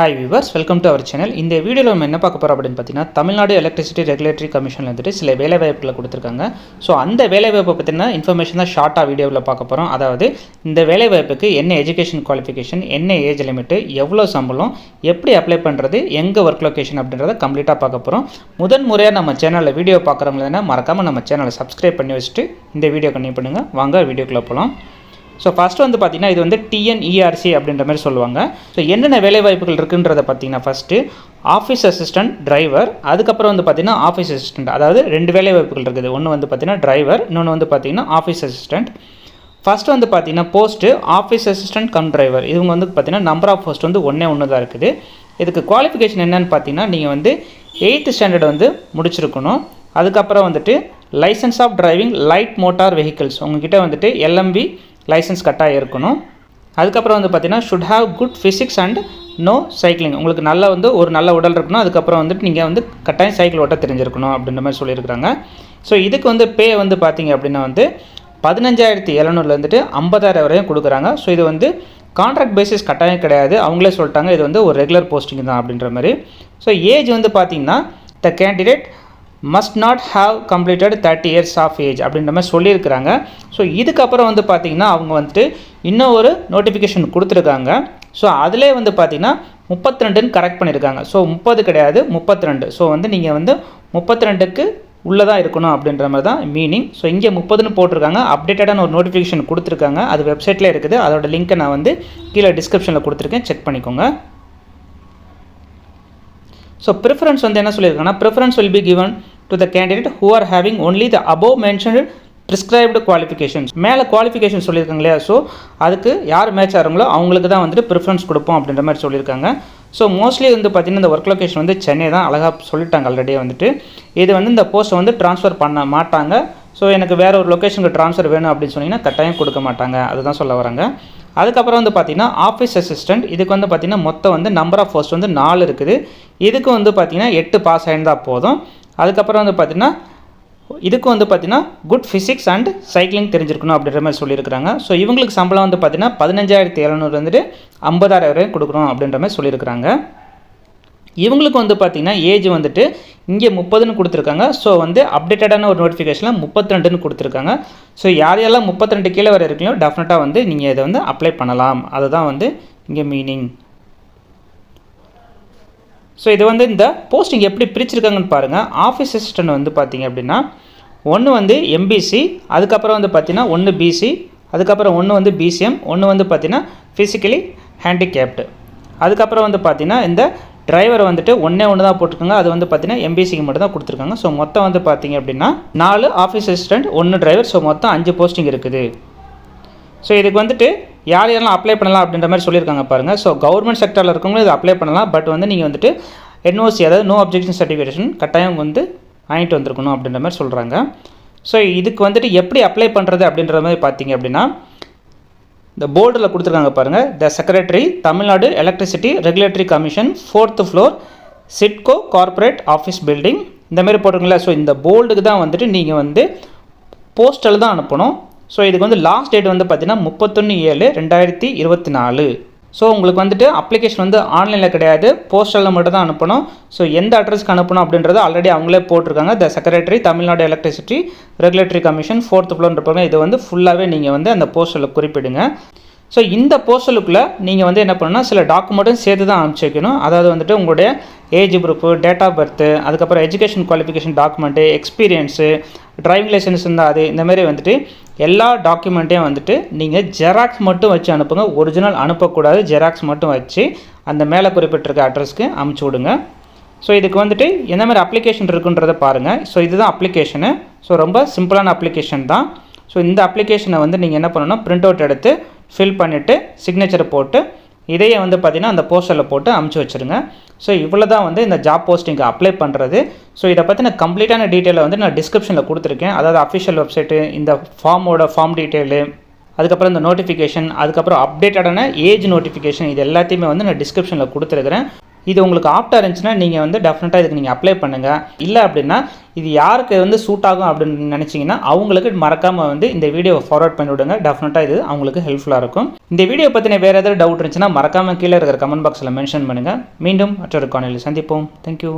Hi viewers welcome to our channel இந்த வீடியோவில் நம்ம என்ன பார்க்க போகிறோம் அப்படின்னு பார்த்தீங்கன்னா தமிழ்நாடு எலக்ட்ரிசிட்டி ரெகுலேட்டரி கமிஷன் வந்துட்டு சில வேலைவாய்ப்புகளை கொடுத்துருக்காங்க. ஸோ அந்த வேலைவாய்ப்பை பற்றின இன்ஃபர்மேஷன் தான் ஷார்ட்டாக வீடியோவில் பார்க்க போகிறோம் அதாவது இந்த வேலைவாய்ப்புக்கு என்ன எஜுகேஷன் குவாலிஃபிகேஷன் என்ன ஏஜ் லிமிட்டு எவ்வளோ சம்பளம் எப்படி அப்ளை பண்ணுறது எங்கே ஒர்க் லொக்கேஷன் அப்படின்றத கம்ப்ளீட்டாக பார்க்க போகிறோம் முதன் முறையாக நம்ம சேனலில் வீடியோ பார்க்குறவங்க மறக்காமல் நம்ம சேனலை சப்ஸ்கிரைப் பண்ணி வச்சுட்டு இந்த வீடியோ கண்டினியூ பண்ணுங்கள் வாங்க வீடியோக்குள்ளே போகலாம் ஸோ ஃபஸ்ட்டு வந்து பார்த்தீங்கன்னா இது வந்து டிஎன்இஆர்சி அப்படின்ற மாதிரி சொல்லுவாங்க. ஸோ என்னென்ன வேலைவாய்ப்புகள் இருக்குன்றதை பார்த்தீங்கன்னா ஃபஸ்ட்டு ஆஃபீஸ் அசிஸ்டன்ட் டிரைவர் அதுக்கப்புறம் வந்து பார்த்தீங்கன்னா ஆஃபீஸ் அசிஸ்டன்ட் அதாவது ரெண்டு வேலைவாய்ப்புகள் இருக்குது. ஒன்று வந்து பார்த்தீங்கன்னா டிரைவர் இன்னொன்று வந்து பார்த்தீங்கன்னா ஆஃபீஸ் அசிஸ்டன்ட் ஃபஸ்ட்டு வந்து பார்த்தீங்கன்னா post office assistant cum driver இவங்க வந்து பார்த்தீங்கன்னா நம்பர் ஆஃப் போஸ்ட் வந்து ஒன்றே ஒன்று தான் இருக்குது. இதுக்கு குவாலிஃபிகேஷன் என்னன்னு பார்த்தீங்கன்னா நீங்கள் வந்து எயித்து ஸ்டாண்டர்ட் வந்து முடிச்சிருக்கணும். அதுக்கப்புறம் வந்துட்டு licence of driving light motor vehicles உங்ககிட்ட வந்துட்டு எல்எம்பி லைசன்ஸ் கட்டாக இருக்கணும். அதுக்கப்புறம் வந்து பார்த்தீங்கன்னா should have good physics and know cycling உங்களுக்கு நல்ல வந்து ஒரு நல்ல உடல் இருக்கணும். அதுக்கப்புறம் வந்துட்டு நீங்கள் வந்து கட்டாயம் சைக்கிள் ஓட்ட தெரிஞ்சிருக்கணும் அப்படின்ற மாதிரி சொல்லியிருக்கிறாங்க. ஸோ இதுக்கு வந்து பே வந்து பார்த்தீங்க அப்படின்னா வந்து பதினஞ்சாயிரத்தி எழுநூறுலேருந்துட்டு ஐம்பதாயிரம் வரையும் கொடுக்குறாங்க. ஸோ இது வந்து கான்ட்ராக்ட் பேசிஸ் கட்டாயம் கிடையாது. அவங்களே சொல்லிட்டாங்க. இது வந்து ஒரு ரெகுலர் போஸ்டிங் தான் அப்படின்ற மாதிரி. ஸோ ஏஜ் வந்து பார்த்தீங்கன்னா the candidate must not have completed thirty years of age அப்படின்ற மாதிரி சொல்லியிருக்கிறாங்க. ஸோ இதுக்கப்புறம் வந்து பார்த்திங்கன்னா அவங்க வந்துட்டு இன்னும் ஒரு நோட்டிஃபிகேஷன் கொடுத்துருக்காங்க. ஸோ அதிலே வந்து பார்த்திங்கன்னா முப்பத்தி ரெண்டுன்னு கரெக்ட் பண்ணியிருக்காங்க. ஸோ முப்பது கிடையாது முப்பத்தி ரெண்டு ஸோ வந்து நீங்கள் வந்து முப்பத்தி ரெண்டுக்கு உள்ளே தான் இருக்கணும் அப்படின்ற மாதிரி தான் மீனிங் ஸோ இங்கே முப்பதுன்னு போட்டிருக்காங்க. அப்டேட்டடான ஒரு நோட்டிஃபிகேஷன் கொடுத்துருக்காங்க. அது வெப்சைட்டில் இருக்குது. அதோட லிங்க்கை நான் வந்து கீழே டிஸ்கிரிப்ஷனில் கொடுத்துருக்கேன். செக் பண்ணிக்கோங்க. ஸோ ப்ரிஃபரன்ஸ் வந்து என்ன சொல்லியிருக்காங்கன்னா preference will be given to the candidate who are having only the above mentioned prescribed qualifications மேலே குவாலிஃபிகேஷன் சொல்லியிருக்காங்க இல்லையா? ஸோ அதுக்கு யார் மேட்ச் ஆகிறாங்களோ அவங்களுக்கு தான் வந்துட்டு ப்ரிஃபரன்ஸ் கொடுப்போம் அப்படின்ற மாதிரி சொல்லியிருக்காங்க. ஸோ மோஸ்ட்லி வந்து பார்த்திங்கன்னா இந்த ஒர்க் லொக்கேஷன் வந்து சென்னை தான் அழகாக சொல்லிட்டாங்க ஆல்ரெடி வந்துட்டு. இது வந்து இந்த போஸ்ட்டை வந்து ட்ரான்ஸ்ஃபர் பண்ண மாட்டாங்க. ஸோ எனக்கு வேறு ஒரு லொக்கேஷனுக்கு ட்ரான்ஸ்ஃபர் வேணும் அப்படின்னு சொன்னிங்கன்னா கட்டாயம் கொடுக்க மாட்டாங்க. அதுதான் சொல்ல வராங்க அதுக்கப்புறம் வந்து பார்த்திங்கன்னா ஆஃபீஸ் அசிஸ்டண்ட் இதுக்கு வந்து பார்த்திங்கன்னா மொத்தம் வந்து நம்பர் ஆஃப் போஸ்ட் வந்து நாலு இருக்குது. இதுக்கு வந்து பார்த்திங்கன்னா எட்டு பாஸ் ஆயிருந்தால் போதும். அதுக்கப்புறம் வந்து பார்த்திங்கன்னா இதுக்கு வந்து பார்த்திங்கன்னா குட் ஃபிசிக்ஸ் அண்ட் சைக்கிளிங் தெரிஞ்சிருக்கணும் அப்படின்ற மாதிரி சொல்லியிருக்கிறாங்க. ஸோ இவங்களுக்கு சம்பளம் வந்து பார்த்திங்கன்னா பதினஞ்சாயிரத்தி எழுநூறு வந்துட்டு ஐம்பதாயிரம் வரையும் கொடுக்குறோம் அப்படின்ற மாதிரி சொல்லியிருக்கிறாங்க. இவங்களுக்கு வந்து பார்த்திங்கன்னா ஏஜ் வந்துட்டு இங்கே முப்பதுன்னு கொடுத்துருக்காங்க. ஸோ வந்து அப்டேட்டடான ஒரு நோட்டிஃபிகேஷனில் முப்பத்தி ரெண்டுன்னு கொடுத்துருக்காங்க. ஸோ யார் யாரெல்லாம் முப்பத்திரெண்டு கீழே வர இருக்கீங்களோ டெஃபினட்டாக வந்து நீங்கள் இதை வந்து அப்ளை பண்ணலாம். அதுதான் வந்து இங்கே மீனிங் ஸோ இது வந்து இந்த போஸ்டிங் எப்படி பிரிச்சிருக்காங்கன்னு பாருங்கள் ஆஃபீஸ் அசிஸ்டன்ட் வந்து பார்த்திங்க அப்படின்னா ஒன்று வந்து எம்பிசி அதுக்கப்புறம் வந்து பார்த்திங்கன்னா ஒன்று பிசி அதுக்கப்புறம் ஒன்று வந்து பிசிஎம் ஒன்று வந்து பார்த்தீங்கன்னா ஃபிசிக்கலி ஹேண்டிகேப்டு அதுக்கப்புறம் வந்து பார்த்திங்கன்னா இந்த டிரைவர் வந்துட்டு ஒன்றே ஒன்று தான் போட்டிருக்காங்க. அது வந்து பார்த்தீங்கன்னா எம்பிசிக்கு மட்டும் தான் கொடுத்துருக்காங்க. ஸோ மொத்தம் வந்து பார்த்தீங்க அப்படின்னா நாலு ஆஃபீஸ் அசிஸ்டன்ட் ஒன்று டிரைவர் ஸோ மொத்தம் அஞ்சு போஸ்டிங் இருக்குது. ஸோ இதுக்கு வந்துட்டு யார் யாரெல்லாம் அப்ளை பண்ணலாம் அப்படின்ற மாதிரி சொல்லியிருக்காங்க பாருங்கள் ஸோ கவர்மெண்ட் செக்டரில் இருக்கவங்களும் இது அப்ளை பண்ணலாம். பட் வந்து நீங்கள் வந்துட்டு என்ஓசி அதாவது நோ அப்ஜெக்ஷன் சர்டிஃபிகேஷன் கட்டாயம் வந்து வாங்கிட்டு வந்திருக்கணும் அப்படின்ற மாதிரி சொல்கிறாங்க ஸோ இதுக்கு வந்துட்டு எப்படி அப்ளை பண்ணுறது அப்படின்ற மாதிரி பார்த்தீங்க அப்படின்னா இந்த போர்டில் கொடுத்துருக்காங்க பாருங்கள் the secretary Tamil Nadu electricity regulatory commission fourth floor SIDCO corporate office building இந்தமாரி போட்டிருக்கீங்களா ஸோ இந்த போர்டுக்கு தான் வந்துட்டு நீங்கள் வந்து போஸ்டல் தான் அனுப்பணும். ஸோ இதுக்கு வந்து லாஸ்ட் டேட் வந்து பார்த்தீங்கன்னா முப்பத்தொன்று ஏழு ரெண்டாயிரத்தி இருபத்தி நாலு. ஸோ உங்களுக்கு வந்துட்டு அப்ளிகேஷன் வந்து ஆன்லைனில் கிடையாது. போஸ்டலில் மட்டும் தான் அனுப்பணும். ஸோ எந்த அட்ரஸ்க்கு அனுப்பணும் அப்படின்றது ஆல்ரெடி அவங்களே போட்டிருக்காங்க. The secretary Tamil Nadu electricity regulatory commission fourth floor இருப்பாங்க இது வந்து ஃபுல்லாகவே நீங்கள் வந்து அந்த போஸ்டலில் குறிப்பிடுங்க. ஸோ இந்த போஸ்டலுக்குள்ளே நீங்கள் வந்து என்ன பண்ணணும்னா சில டாக்குமெண்ட்டும் சேர்த்து தான் அனுப்பிச்சி வைக்கணும் அதாவது வந்துட்டு உங்களுடைய age group date of birth அதுக்கப்புறம் education qualification document experience driving licence இருந்தால் அது இந்தமாரி வந்துட்டு எல்லா டாக்குமெண்ட்டையும் வந்துட்டு நீங்கள் ஜெராக்ஸ் மட்டும் வச்சு அனுப்புங்க. ஒரிஜினல் அனுப்பக்கூடாது. ஜெராக்ஸ் மட்டும் வச்சு அந்த மேலே குறிப்பிட்டிருக்க அட்ரஸ்க்கு அமுச்சு விடுங்க. ஸோ இதுக்கு வந்துட்டு எந்த மாதிரி அப்ளிகேஷன் இருக்குன்றதை பாருங்கள் ஸோ இதுதான் அப்ளிகேஷனு ஸோ ரொம்ப சிம்பிளான அப்ளிகேஷன் தான். ஸோ இந்த அப்ளிகேஷனை வந்து நீங்கள் என்ன பண்ணணும்னா பிரிண்ட் அவுட் எடுத்து ஃபில் பண்ணிவிட்டு சிக்னேச்சரை போட்டு இதையே வந்து பார்த்திங்கன்னா அந்த போஸ்டரில் போட்டு அமுச்சு வச்சுருங்க. ஸோ இவ்வளோ தான் வந்து இந்த ஜாப் போஸ்டிங்க்கு அப்ளை பண்ணுறது ஸோ இதை பற்றின கம்ப்ளீட்டான டீட்டெயிலை வந்து நான் டிஸ்கிரிப்ஷனில் கொடுத்துருக்கேன். அதாவது அஃபிஷியல் வெப்சைட்டு இந்த ஃபார்மோட ஃபார்ம் டீட்டெயிலு அதுக்கப்புறம் இந்த நோட்டிஃபிகேஷன் அதுக்கப்புறம் அப்டேட்டடான ஏஜ் நோட்டிஃபிகேஷன் இது எல்லாத்தையுமே வந்து நான் டிஸ்கிரிப்ஷனில் கொடுத்துருக்குறேன். இது உங்களுக்கு ஆப்டாக இருந்துச்சுன்னா நீங்கள் வந்து டெஃபினட்டாக இதுக்கு நீங்கள் அப்ளை பண்ணுங்கள் இல்லை அப்படின்னா இது யாருக்கு வந்து சூட் ஆகும் அப்படின்னு நினச்சிங்கன்னா அவங்களுக்கு மறக்காமல் வந்து இந்த வீடியோவை ஃபார்வர்ட் பண்ணி விடுங்க. டெஃபினட்டாக இது அவங்களுக்கு ஹெல்ப்ஃபுல்லாக இருக்கும். இந்த வீடியோ பற்றின வேறு ஏதாவது டவுட் இருந்துச்சுன்னா மறக்காமல் கீழே இருக்கிற கமெண்ட் பாக்ஸில் மென்ஷன் பண்ணுங்கள் மீண்டும் மற்றொரு காணொலியில் சந்திப்போம். தேங்க்யூ